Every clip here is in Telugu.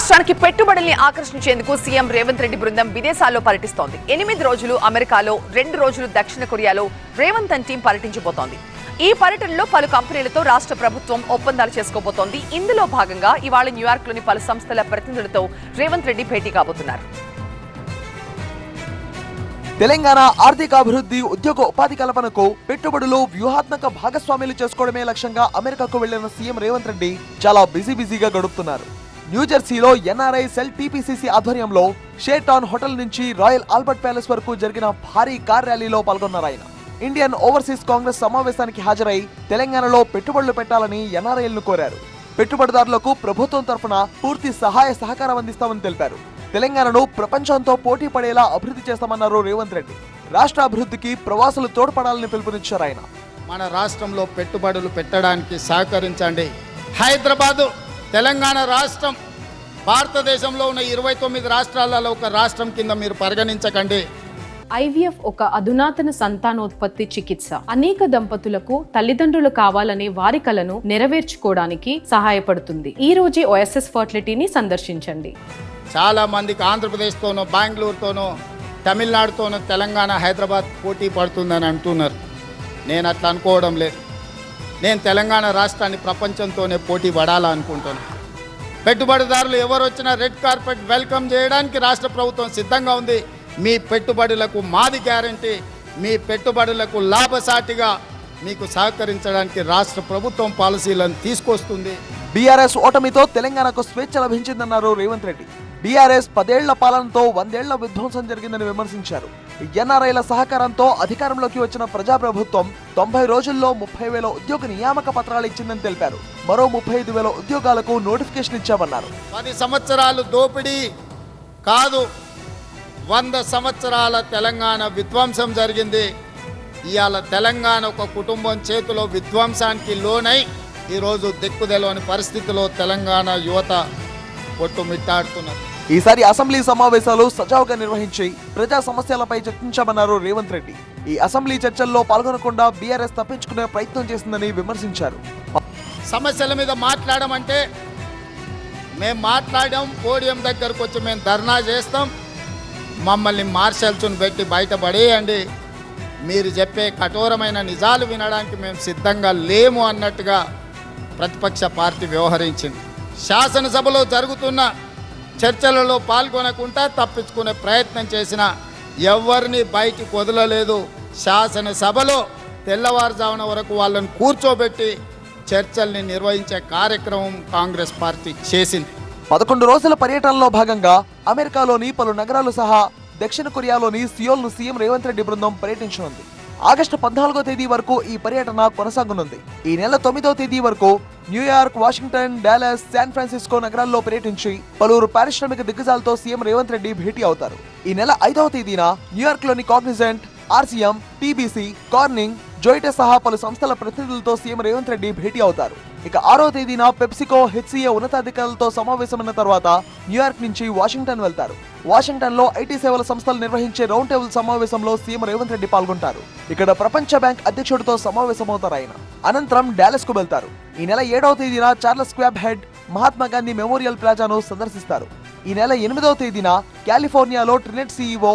రాష్ట్రానికి పెట్టుబడుల్ని ఆకర్షించేందుకు సీఎం రేవంత్ రెడ్డి బృందం విదేశాల్లో పర్యటిస్తోంది. ఎనిమిది రోజులు అమెరికాలో రెండు రోజులు దక్షిణ కొరియాలో రేవంత్ అండ్ టీం పర్యటించబోతోంది. ఈ పర్యటనలో పలు కంపెనీలతో రాష్ట్ర ప్రభుత్వం ఒప్పందాలు చేసుకోబోతోంది. ఇందులో భాగంగా ఇవాళ న్యూయార్క్లోని పలు సంస్థల ప్రతినిధులతో రేవంత్ రెడ్డి భేటీ కాబోతున్నారు. తెలంగాణ ఆర్థిక అభివృద్ధి ఉద్యోగ ఉపాధి కల్పనకు పెట్టుబడులు వ్యూహాత్మక భాగస్వామ్యాలు చేసుకోవడమే లక్ష్యంగా అమెరికాకు వెళ్ళిన సీఎం రేవంత్ రెడ్డి చాలా బిజీ బిజీగా గడుపుతున్నారు. న్యూజెర్సీలో ఎన్ఆర్ఐ సెల్ టీపీసీసీ ఆధ్వర్యంలో షేటాన్ హోటల్ నుంచి రాయల్ ఆల్బర్ట్ ప్యాలెస్ వరకు జరిగిన భారీ కార్ ర్యాలీలో పాల్గొన్నారు ఆయన. ఇండియన్ ఓవర్సీస్ కాంగ్రెస్ సమావేశానికి హాజరై తెలంగాణలో పెట్టుబడులు పెట్టాలని ఎన్ఆర్ఐలను కోరారు. పెట్టుబడిదారులకు ప్రభుత్వం తరఫున పూర్తి సహాయ సహకారం అందిస్తామని తెలిపారు. తెలంగాణను ప్రపంచంతో పోటీ పడేలా అభివృద్ధి చేస్తామన్నారు రేవంత్ రెడ్డి. రాష్ట్ర అభివృద్ధికి ప్రవాసులు తోడ్పడాలని పిలుపునిచ్చారు ఆయన. మన రాష్ట్రంలో పెట్టుబడులు పెట్టడానికి సహకరించండి. హైదరాబాదు! తెలంగాణ రాష్ట్రం భారతదేశంలో ఉన్న ఇరవై తొమ్మిది రాష్ట్రాలలో ఒక రాష్ట్రం కింద మీరు పరిగణించకండి. ఐవీఎఫ్ ఒక అధునాతన సంతానోత్పత్తి చికిత్స. అనేక దంపతులకు తల్లిదండ్రులు కావాలనే వారి కలను నెరవేర్చుకోవడానికి సహాయపడుతుంది. ఈ రోజే ఓఎస్ఎస్ ఫర్టిలిటీని సందర్శించండి. చాలా మందికి ఆంధ్రప్రదేశ్తోనో బెంగళూరుతోనో తమిళనాడుతోనో తెలంగాణ హైదరాబాద్ పోటీ పడుతుందని అంటున్నారు. నేను అట్లా అనుకోవడం లేదు. నేను తెలంగాణ రాష్ట్రాన్ని ప్రపంచంతోనే పోటీ పడాలనుకుంటున్నాను పెట్టుబడిదారులు ఎవరు వచ్చినా రెడ్ కార్పెట్ వెల్కమ్ చేయడానికి రాష్ట్ర ప్రభుత్వం సిద్ధంగా ఉంది. మీ పెట్టుబడులకు మాది గ్యారంటీ. మీ పెట్టుబడులకు లాభసాటిగా మీకు సహకరించడానికి రాష్ట్ర ప్రభుత్వం పాలసీలను తీసుకొస్తుంది. బీఆర్ఎస్ ఓటమితో తెలంగాణకు స్వేచ్ఛ లభించిందన్నారు రేవంత్ రెడ్డి. బీఆర్ఎస్ పదేళ్ళ పాలనతో వందేళ్ళ విధ్వంసం జరిగిందని విమర్శించారు. ఎన్ఆర్ఐల సహకారంతో అధికారంలోకి వచ్చిన ప్రజాప్రభుత్వం తొంభై రోజుల్లో ముప్పై వేల ఉద్యోగ నియామక పత్రాలు ఇచ్చిందని తెలిపారు. మరో ముప్పై ఐదు వేల ఉద్యోగాలకు నోటిఫికేషన్ ఇచ్చామన్నారు. పది సంవత్సరాలు దోపిడీ కాదు. వంద సంవత్సరాల తెలంగాణ విధ్వంసం జరిగింది. ఇవాళ తెలంగాణ ఒక కుటుంబం చేతిలో విధ్వంసానికి లోనై ఈరోజు దిక్కుదెలవని పరిస్థితిలో తెలంగాణ యువత కొట్టుమిట్టాడుతున్నారు ఈసారి అసెంబ్లీ సమావేశాలు సజావుగా నిర్వహించి ప్రజా సమస్యలపై చర్చించామన్నారు రేవంత్ రెడ్డి. ఈ అసెంబ్లీ చర్చల్లో పాల్గొనకుండా బీఆర్ఎస్ తప్పించుకునే ప్రయత్నం చేసిందని విమర్శించారు. సమస్యల మీద మాట్లాడమంటే మేము మాట్లాడాం పోడియం దగ్గరకు వచ్చి మేము ధర్నా చేస్తాం. మమ్మల్ని మార్షల్స్ను పెట్టి బయటపడేయండి. మీరు చెప్పే కఠోరమైన నిజాలు వినడానికి మేము సిద్ధంగా లేము అన్నట్టుగా ప్రతిపక్ష పార్టీ వ్యవహరించింది. శాసనసభలో జరుగుతున్న చర్చలలో పాల్గొనకుండా తప్పించుకునే ప్రయత్నం చేసిన ఎవరిని బయటికి వదలలేదు. శాసనసభలో తెల్లవారుజామున వరకు వాళ్ళని కూర్చోబెట్టి చర్చల్ని నిర్వహించే కార్యక్రమం కాంగ్రెస్ పార్టీ చేసింది. పదకొండు రోజుల పర్యటనలో భాగంగా అమెరికాలోని పలు నగరాలు సహా దక్షిణ కొరియాలోని సియోల్ను సీఎం రేవంత్ రెడ్డి బృందం పర్యటించనుంది. ఆగస్టు పద్నాలుగో తేదీ వరకు ఈ పర్యటన కొనసాగనుంది. ఈ నెల తొమ్మిదో తేదీ వరకు New York Washington Dallas San Francisco నగరాల్లో పర్యటించి పలువురు పారిశ్రామిక దిగ్గజాలతో సీఎం రేవంత్ రెడ్డి భేటీ అవుతారు. ఈ నెల ఐదవ తేదీన న్యూయార్క్లోని కాగ్నిజెంట్ ఆర్సీఎం టీబీసీ కార్నింగ్ జోయిట సహా పలు సంస్థల ప్రతినిధులతో సీఎం రేవంత్ రెడ్డి భేటీ అవుతారు. ఇక ఆరో తేదీన పెప్సికో హెచ్సీఏ ఉన్నతాధికారులతో సమావేశమైన తర్వాత న్యూయార్క్ నుంచి వాషింగ్టన్ వెళ్తారు. వాషింగ్టన్లో ఐటీ సేవల సంస్థలు నిర్వహించే రౌండ్ టేబుల్ సమావేశంలో సీఎం రేవంత్ రెడ్డి పాల్గొంటారు. ఇక్కడ ప్రపంచ బ్యాంక్ అధ్యక్షుడితో సమావేశమవుతారు ఆయన. అనంతరం డాలస్కు వెళ్తారు. ఈ నెల ఏడవ తేదీన Charles Schwab head Mahatma Gandhi memorial ప్లాజాను సందర్శిస్తారు. ఈ నెల ఎనిమిదవ తేదీన కాలిఫోర్నియాలో TriNet CEO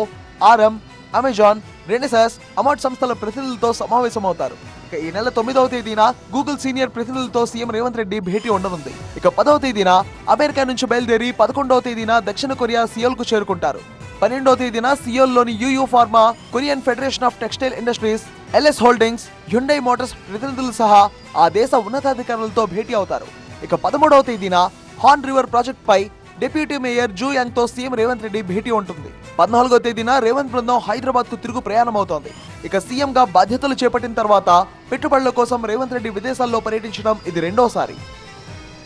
RM Amazon Renesas AMAT సంస్థల ప్రతినిధులతో సమావేశమవుతారు. ఇక ఈ నెల తొమ్మిదవ తేదీన గూగుల్ సీనియర్ ప్రతినిధులతో సీఎం రేవంత్ రెడ్డి భేటీ ఉండనుంది. ఇక పదవ తేదీన అమెరికా నుంచి బయలుదేరి పదకొండవ తేదీన దక్షిణ కొరియా సియోల్కు చేరుకుంటారు. పన్నెండవ తేదీన సియోల్లోని Yuyu pharma Korean federation of textile industries LS holdings Hyundai motors ప్రతినిధులు సహా ఆ దేశ ఉన్నతాధికారులతో భేటీ అవుతారు. ఇక పదమూడవ తేదీన హార్న్ రివర్ ప్రాజెక్ట్ పై డిప్యూటీ మేయర్ జూ యాంగ్తో సీఎం రేవంత్ రెడ్డి భేటీ ఉంటుంది. పద్నాలుగో తేదీన రేవంత్ బృందం హైదరాబాద్కు తిరుగు ప్రయాణమవుతోంది. ఇక సీఎం గా బాధ్యతలు చేపట్టిన తర్వాత పెట్టుబడుల కోసం రేవంత్ రెడ్డి విదేశాల్లో పర్యటించడం ఇది రెండోసారి.